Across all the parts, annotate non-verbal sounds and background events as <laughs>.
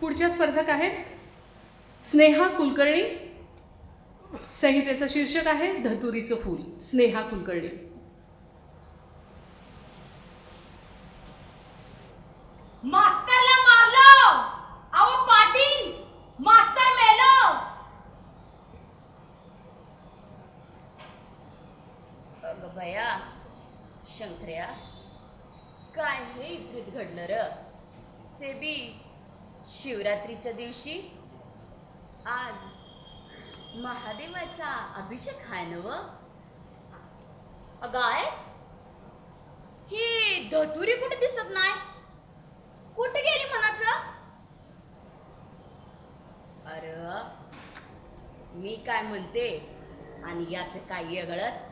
पुढच्या स्पर्धक आहेत स्नेहा कुलकर्णी. संहितेचं शीर्षक आहे धतुरीचं फूल. स्नेहा कुलकर्णी. मा मारलं अहो पाटील मास्तर मेलं अगं बया शंकर्या काय हे इप्रित घडलं र ते बी शिवरात्रीच्या दिवशी आज महादेवाचा अभिषेक आहे नव अगाय ही धतुरी कुठे दिसत नाही? कुठे गेली म्हणाचं अरे मी काय म्हणते आणि याचं काय वेगळंच?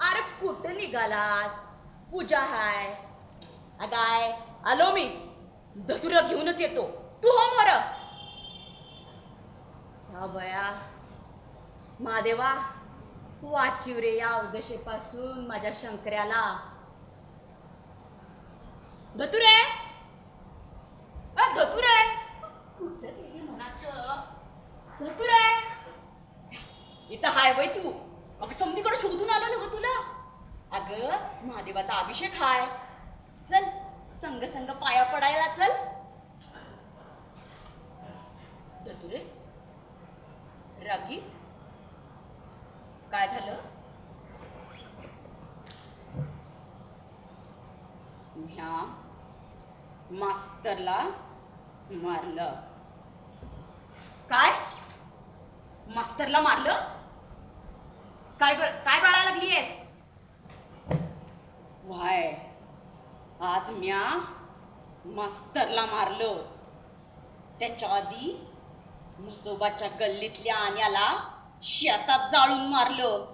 अरे कुठं निघालास? पूजा हाय. अगाय आलो मी. धतुरा घेऊनच येतो. तू हो मर. हा बया. महादेवा वाचिव रे या उद्देशेपासून माझ्या शंकर्याला धतुरे. धतुरे. कुठं गेली म्हणाचं धतुरे. इथं हाय वय तू. अगं समधीकडे शोधून आलो ना गं तुला? अगं महादेवाचा अभिषेक हाय. चल संग संग पाया पडायला चल. धतुरे रागीत काय झालं? ह्या मास्तरला मारलं. काय? मास्तरला मारलं? काय काय बाळायला लागलीयस वाय आज म्या मास्तरला मारलं. त्याच्या आधी म्हसोबाच्या गल्लीतल्या आण्याला शेतात जाळून मारलं.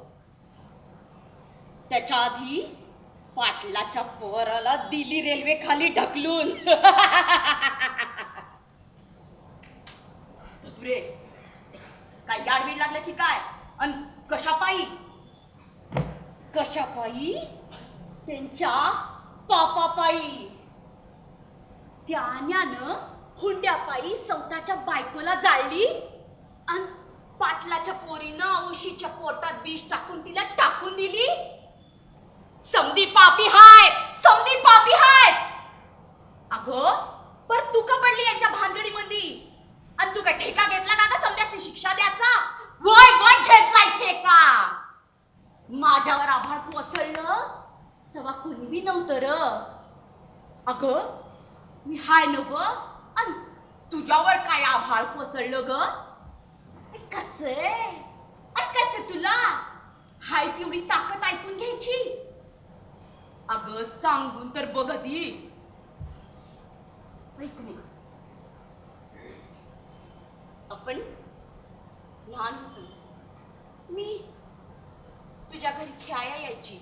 त्याच्या आधी पाटलाच्या पोराला दिली रेल्वे खाली ढकलून. <laughs> काय गाडबीड लागलं की काय? अन कशा पायी कशा पायी त्यांच्या पापापायी. त्याण्यानं हुंड्यापायी सौताच्या बायकोला जाळली आणि पाटलाच्या पोरीनं औशीच्या पोटात बीज टाकून तिला टाकून दिली. समधी पापी हाय समधी पापी हाय. अगं पर तू का पडली यांच्या भानगडी मध्ये आणि तू का ठेका घेतला ना आता समजासनी शिक्षा द्यायचा? वय वय घेतलाय ठेका. माझ्यावर आभाळ कोसळलं तेव्हा कोणी बी नव्हतं र. अगं मी हाय न आणि अन तुझ्यावर काय आभाळ कोसळलं ग? कच ऐकायचं तुला. हाय तेवढी ताकद ऐकून घ्यायची. अग सांगून तर बघ ती ऐकून आपण लहान होतो. मी तुझ्या घरी खेळाया यायची.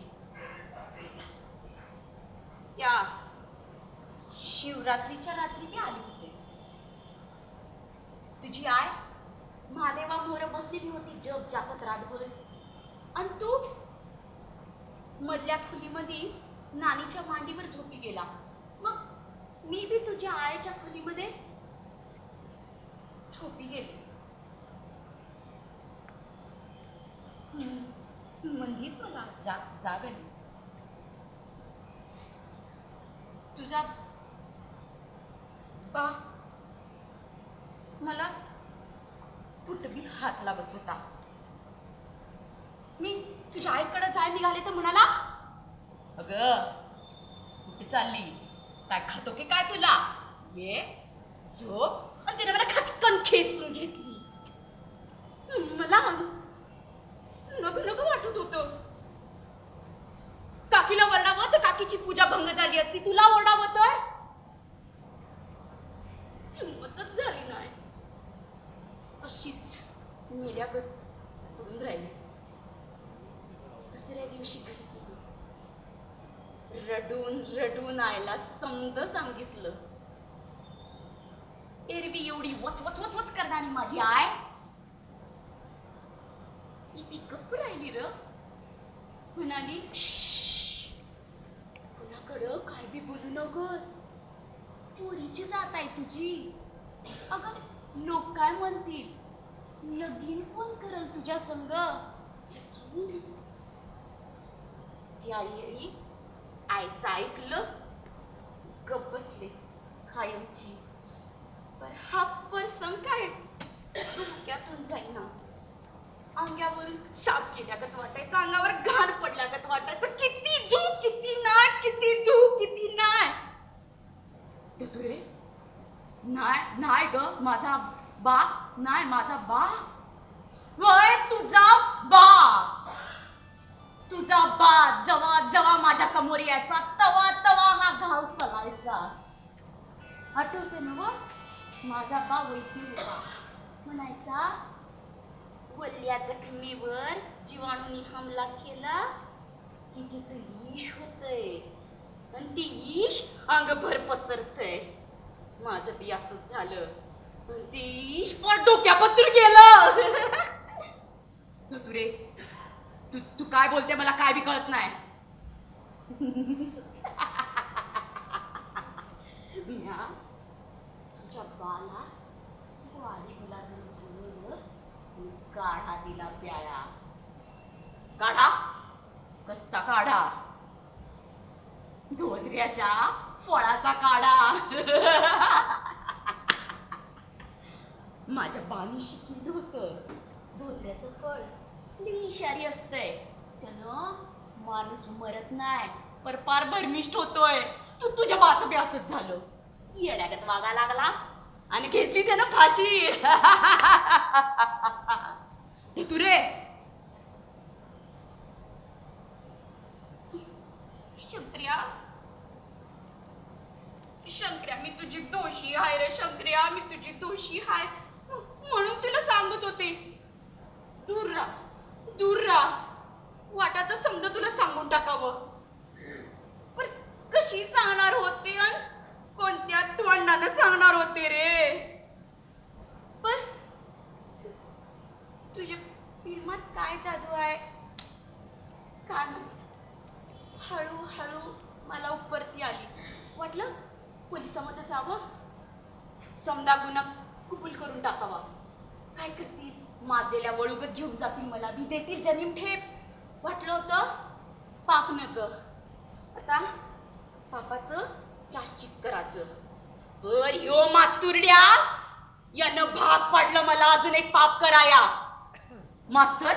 त्या शिवरात्रीच्या रात्री मी आली तुझी आय महादेवा मोर बसलेली होती जग जापत रातभर. आणि तू? मधल्या खोलीमध्ये नानीच्या मांडीवर झोपी गेला. मग मी बी तुझ्या आईच्या खोलीमध्ये झोपी गेले. हम्म, मला जा जाग आली. तुझा बा मला कुठं हात लागत होता. मी तुझ्या आईकडे जायला निघाले तर म्हणाला अग कुठे चालली? काय खातो की काय तुला? ये झोप. आणि तिने मला खचकन खेचून घेतली. मला नको नको वाटत होतं. काकीला ओरडावं तर काकी पूजा भंग झाली असती तुला ओरडावं तर हिंमतच झाली नाही तशीच मेल्यागत पडून राहिली दुसऱ्या दिवशी घरी गेली रडून रडून आयला सांगितलं. एरवी एवढी वच वच वच वच करणारी माझी आय ती गप्प राहिली र. म्हणाली कुणाकडं? काय बी बोलू नकोस. पोरीची जात आहे तुझी. अगं लोक काय म्हणतील? लगीन कोण करल तुझ्या संग? त्या येळी आईचं ऐकलं. गप बसले कायमची. पर हा प्रसंग काय डोक्यातून जाईना. अंगावरून साप गेल्यागत वाटायचं अंगावर घाण पडल्यागत वाटायचं किती धू किती नाय किती धू किती नाय तुरे नाय नाय ग माझा बा नाय माझा बा. वय तुझा बा. तुझा बा जवा जवा माझ्यासमोर यायचा तवा तवा हा घाव सलायचा. आठवते ना व? माझा बा वैद्य होता. म्हणायचा वल्ल्या जखमीवर जीवाणूंनी हमला केला की तिचं ईश होतंय. आणि ती ईश अंगभर पसरतय. माझं बी असंच झालं. आणि ती ईश पण डोक्यापत्र गेलं. <laughs> धतुरे तू तू काय बोलते मला काय बी कळत नाही. म्या तुझ्या बाला वाडी गुलाबी काढा दिला प्याळा काढा? कसता काढा? धोत्र्याच्या फळाचा काढा. माझ्या बाणी शिकलं होतं. धोत्र्याचं फळ लई इशारी असते? त्यानं माणूस मरत नाही पर पार भरमिष्ट होतोय. तू तुझ्या बाच बी असंच झालं. येड्यागत वागा लागला आणि घेतली त्यानं फाशी <laughs> तू रे. शंकर्या. शंकर्या मी तुझी दोषी आहे रे शंकर्या मी तुझी दोषी आहे. म्हणून तुला सांगत होते. दूर राहा दूर राह. वाटाचं समजा तुला सांगून टाकावं. पण कशी सांगणार होते अन कोणत्या तोंडानं सांगणार होते रे? पण तु- तुझ्या फिल्मात काय जादू आहे? कान हळूहळू मला उपरती आली. वाटलं पोलिसामध्ये जावं? समजा गुन्हा कबूल करून टाकावा. काय करतील? माजलेल्या वळूगत घेऊन जातील मला. बी देतील जनीम ठेप. वाटलं होतं पाप नग आता पापाचं प्राश्चित करायचं. बर ह्यो मास्तुरड्या. यानं भाग पडलं मला. अजून एक पाप कराया. मास्तर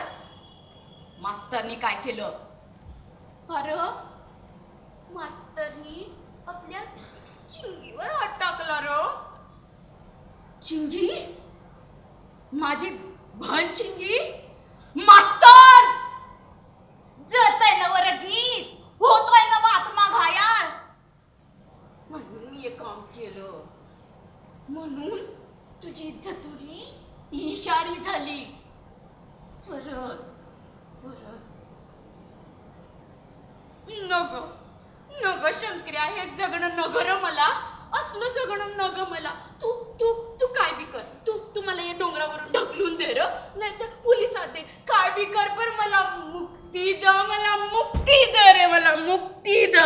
मास्तरनी काय केलं? अरे मास्तरनी आपल्या चिंगीवर हात टाकला र चिंगी? माझी भन चिंगी मास्तर! जळतय ना वर गीत. होतोय ना आत्मा घायाळ. म्हणून मी हे काम केलं. म्हणून तुझी धतुरी इशारी झाली. परत परत. नग नग शंकर्या हे जगणं नगर मला असलं जगणं नग मला. तू तू तू काय बी कर. तू तू मला या डोंगरावरून ढकलून दे र. नाहीतर पोलिसात दे काय बी कर पण मला मुक्ती द मला मुक्ती द रे मला मुक्ती द.